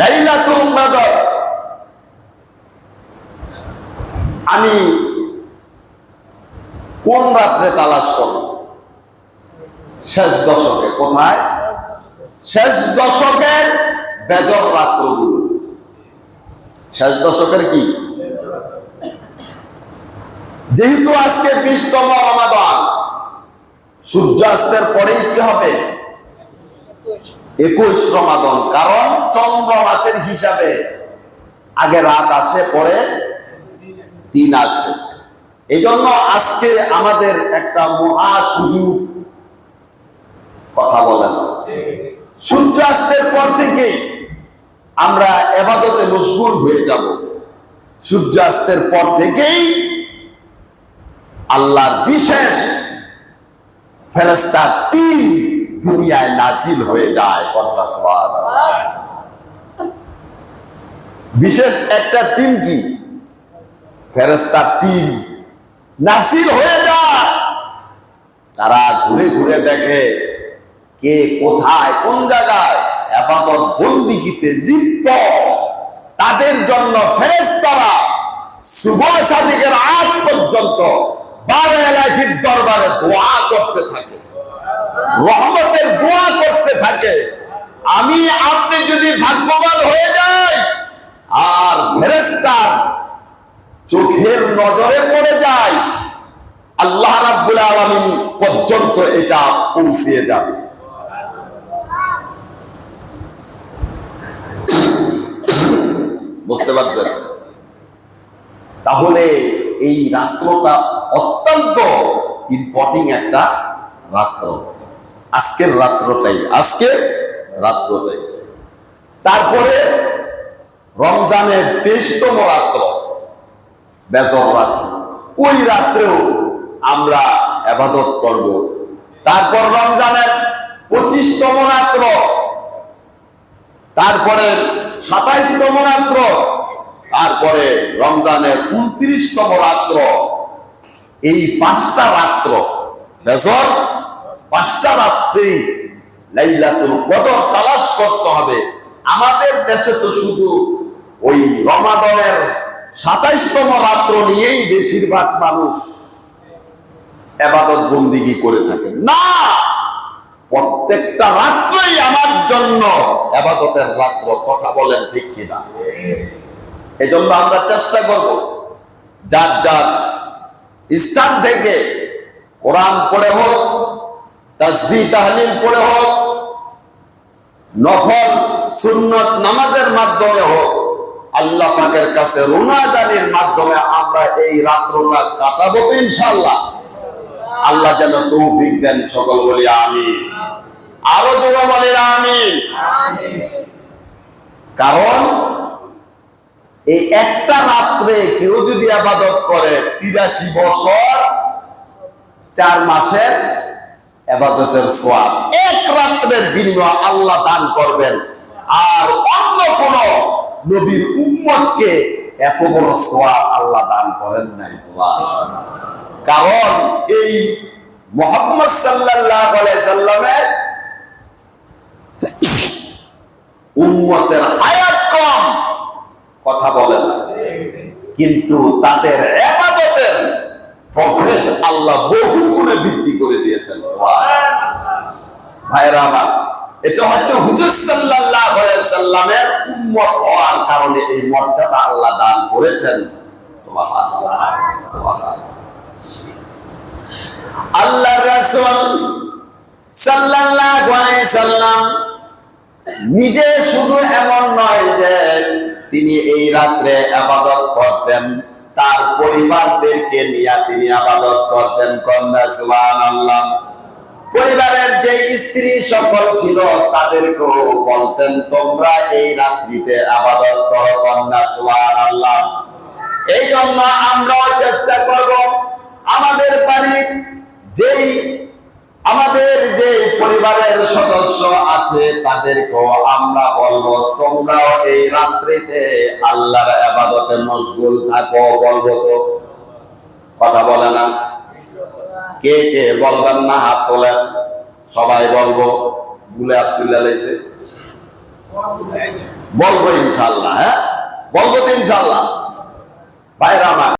লাইলাতুল কদর। আমি কোন রাত্রে তালাশ করব? শেষ দশকে কোথায়? শেষ দশকের বেজর রাত্রগুলো। শেষ দশকের কি? যেহেতু আজকে বিশতম রমাদান, সূর্যাস্তের পরেই কি হবে? একুশ রমাদন, কারণ চন্দ্র মাসের হিসাবে আগে রাত আসে, পরে দিন আসে। এই জন্য আজকে আমাদের একটা মহা সুযোগ কথা বলেন। সূর্যাস্তের পর থেকেই আমরা এবাদতে মশগুল হয়ে যাব। সূর্যাস্তের পর থেকেই আল্লাহর বিশেষ ফেরেস্তা তিন দুনিয়ায় নাজিল হয়ে যায়। বিশেষ একটা টিম কি? ফেরেস্তা টিম। নাসিল হয়ে যায়। তারা ঘুরে ঘুরে দেখে কে কোথায়, কোন জায়গায় লিপ্ত। তাদের জন্য ফেরেস্তারা সুবহ সাদিকের আগ পর্যন্ত বারো এলাকির দরবারে দোয়া করতে থাকে। থাকে আমি আপনি যদি ভাগ্যবান হয়ে যাই, আর ফেরেস্তার চোখের নজরে পড়ে যায়, আল্লাহ রাব্বুল আলামিন পর্যন্ত এটা পৌঁছিয়ে যাবে। বুঝতে পারছেন? তাহলে এই রাত্রটা অত্যন্ত ইম্পর্টিং একটা রাত্র। আজকের রাত্রটাই। আজকের রাত্রটাই। তারপরে রমজানের তেইশতম রাত্র, বেজর রাত্র। ওই রাত্রেও আমরা আবাদত করব। তারপর রমজানের পঁচিশতম রাত্র, তারপরে সাতাইশতম রাত্র, তারপরে রমজানের উনত্রিশতম রাত্র। এই পাঁচটা রাত্র, বেজর পাঁচটা রাত্রেই লাইলাতুল কদর তালাশ করতে হবে। আমাদের দেশে তো শুধু ওই রমাদনের সাতাইশতম রাত্র নিয়েই বেশিরভাগ মানুষ এবাদত বন্দিগি করে থাকে। না! প্রত্যেকটা রাত্রেই আমার জন্য এবাদতের রাত্র, কথা বলেন ঠিক কিনা? এজন্য আমরা চেষ্টা করব যার যার স্থান থেকে কোরআন পড়ে হোক তাহলিল পড়ে হোক, নফল, সুন্নত নামাজের মাধ্যমে হোক, আল্লাহ পাকের কাছে মাধ্যমে আমরা এই রাত্রটা কাটাবো তো ইনশাল্লাহ আল্লাহ যেন তৌফিক দেন সকল বলি আমি আরও জোরে বলি আমি কারণ, এই একটা রাত্রে কেউ যদি আবাদত করে তিরাশি বছর, চার মাসের আবাদতের সোয়াব। এক রাত্রের বিনিময় আল্লাহ দান করবেন। আর অন্য কোন নবীর উম্মতকে এত বড় সোয়াব আল্লাহ দান করেন নাই কারণ এই মোহাম্মদ আলাইহি সাল্লামের উম্মতের হায়াত কম। কথা বলে না। কিন্তু তাদের এবাদতের প্রফেট আল্লাহ বহু গুণে বৃদ্ধি করে দিয়েছেন ভাইরা আমার, এটা হচ্ছে হুজুর সাল্লামের উম্মত হওয়ার কারণে এই মর্যাদা আল্লাহ দান করেছেন আল্লাহ সাল্লাম নিজে শুধু এমন নয় যে তিনি এই রাত্রে আবাদত করতেন তার পরিবারদেরকে নিয়ে তিনি আবাদত করতেন কন্যা, সুবহানাল্লাহ। পরিবারের যে স্ত্রী সকল ছিল, তাদেরকেও বলতেন, তোমরা এই রাত্রিতে আবাদত করো কন্যা, সুবহানাল্লাহ। এই জন্য আমরাও চেষ্টা করব আমাদের বাড়ির যেই আমাদের যে পরিবারের সদস্য আছে তাদেরকেও আমরা বলব, তোমরাও এই রাত্রিতে আল্লাহর আবাদতে মশগুল থাকো, বলব তো। কথা বলে না? কে কে বলবেন না, হাত তোলেন। সবাই বলব হাত তুলে লাইছে বলব ইনশাল্লাহ হ্যাঁ? বলব তো ইনশাল্লাহ ভাইরা আমার